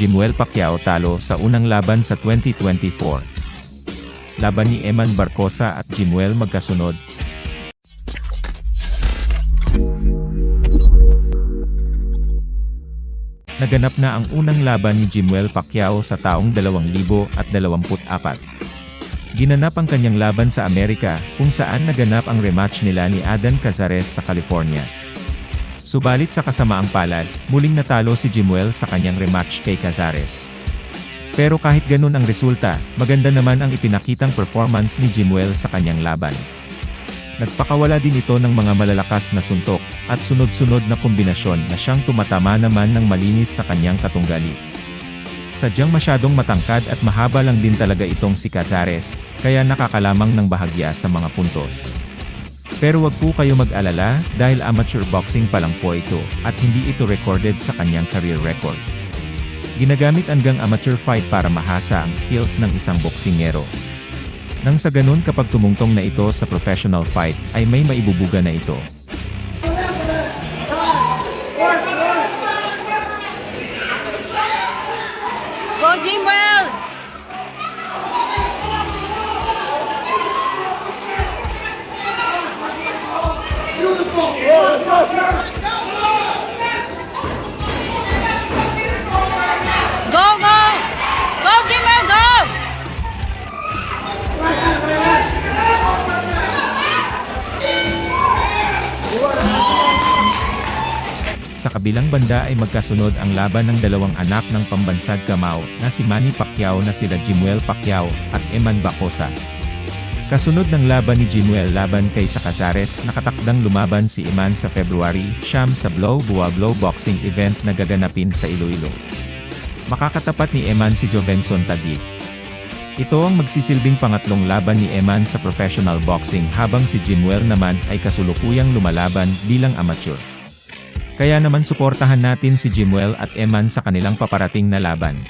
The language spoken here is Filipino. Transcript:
Jimuel Pacquiao talo sa unang laban sa 2024. Laban ni Eman Barcosa at Jimuel magkasunod. Naganap na ang unang laban ni Jimuel Pacquiao sa taong 2024. Ginanap ang kanyang laban sa Amerika, kung saan naganap ang rematch nila ni Adan Cazares sa California. Subalit sa kasamaang palad, muling natalo si Jimuel sa kanyang rematch kay Cazares. Pero kahit ganun ang resulta, maganda naman ang ipinakitang performance ni Jimuel sa kanyang laban. Nagpakawala din ito ng mga malalakas na suntok, at sunod-sunod na kombinasyon na siyang tumatama naman ng malinis sa kanyang katunggali. Sadyang masyadong matangkad at mahaba lang din talaga itong si Cazares, kaya nakakalamang ng bahagya sa mga puntos. Pero wag po kayo mag-alala, dahil amateur boxing pa lang po ito, at hindi ito recorded sa kanyang career record. Ginagamit hanggang amateur fight para mahasa ang skills ng isang boksingero. Nang sa ganun kapag tumungtong na ito sa professional fight, ay may maibubuga na ito. Sa kabilang banda ay magkasunod ang laban ng dalawang anak ng pambansag Kamao na si Manny Pacquiao na sila Jimuel Pacquiao at Eman Bacosa. Kasunod ng laban ni Jimuel laban kay Cazares nakatakdang lumaban si Eman sa February, siyam sa Blow Bua Blow boxing event na gaganapin sa Iloilo. Makakatapat ni Eman si Jovenson Taguig. Ito ang magsisilbing pangatlong laban ni Eman sa professional boxing habang si Jimuel naman ay kasulukuyang lumalaban bilang amateur. Kaya naman suportahan natin si Jimuel at Eman sa kanilang paparating na laban.